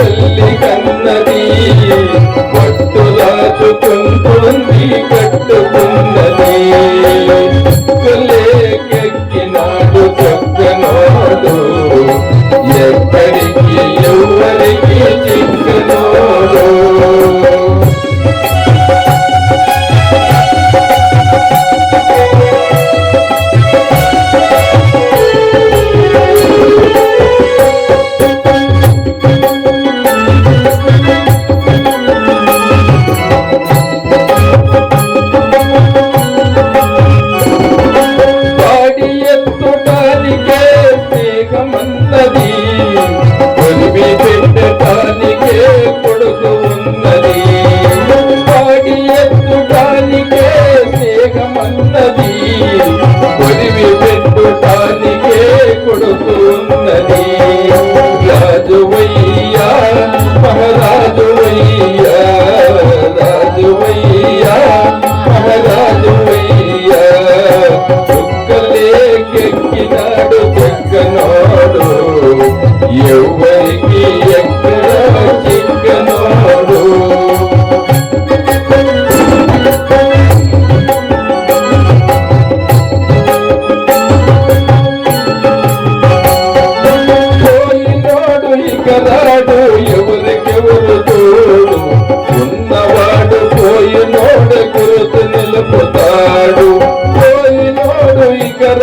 తల్లి కన్నది. పట్టులాచుకుంటుంది కట్టుకున్నది లేకెక్కినాడు తొక్కనాడు ఎక్కడికి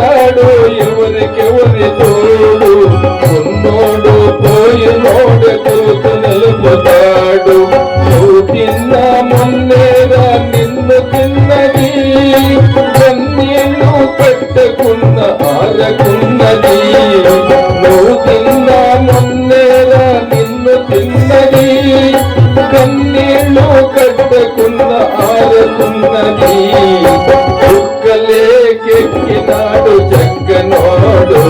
ఉన్నాడు ఎవరికి ఎవరి తోడు? ఉన్నోడు పోయినోడు తూతు నిలుపుతాడు. నువ్వు తిన్న మొన్నేగా నిన్ను తిన్నది. కన్నీళ్ళు కట్టకున్న ఆరకున్నది. నువ్వు తిన్న మొన్నేగా నిన్ను తిన్నది. కన్నీళ్ళు కట్టకున్న ఆరకున్నది. ఎక్కినాడు జగ్గనోడు